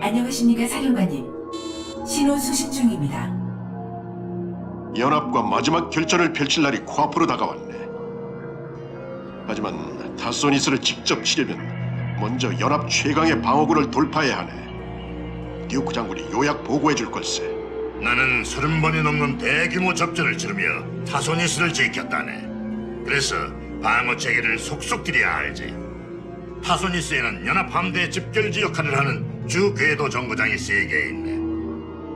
안녕하십니까 사령관님. 신호 수신 중입니다. 연합과 마지막 결전을 펼칠 날이 코앞으로 다가왔네. 하지만 다소니스를 직접 치려면 먼저 연합 최강의 방어구를 돌파해야 하네. 뉴크 장군이 요약 보고해 줄 걸세. 나는 서른 번이 넘는 대규모 접전을 치르며 타소니스를 지켰다네. 그래서 방어 체계를 속속 들여야 알지. 타소니스에는 연합 함대 집결지 역할을 하는 주 궤도 정거장이 세 개 있네.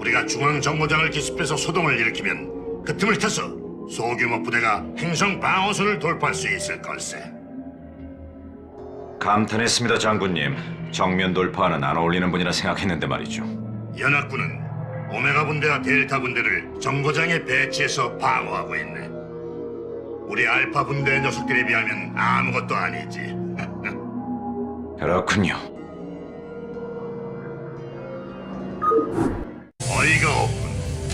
우리가 중앙 정거장을 기습해서 소동을 일으키면 그 틈을 타서 소규모 부대가 행성 방어선을 돌파할 수 있을 걸세. 감탄했습니다, 장군님. 정면 돌파는 안 어울리는 분이라 생각했는데 말이죠. 연합군은 오메가 분대와 델타 분대를 정거장에 배치해서 방어하고 있네. 우리 알파 분대 녀석들에 비하면 아무것도 아니지. 그렇군요. 어이가 없군.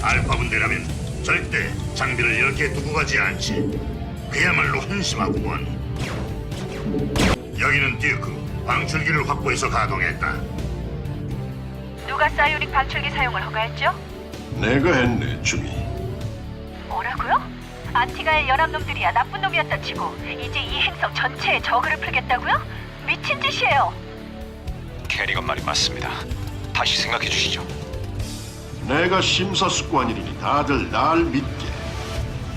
알파 분대라면 절대 장비를 이렇게 두고 가지 않지. 그야말로 한심하구먼. 여기는 듀크. 방출기를 확보해서 가동했다. 누가 사이오닉 방출기 사용을 허가했죠? 내가 했네, 주미. 뭐라고요? 안티가의 연합놈들이야 나쁜 놈이었다 치고 이제 이 행성 전체에 저그를 풀겠다고요? 미친 짓이에요. 캐리건 말이 맞습니다. 다시 생각해 주시죠. 내가 심사숙고한 일이니 다들 날 믿게.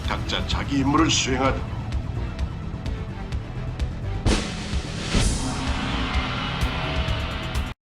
각자 자기 임무를 수행하다.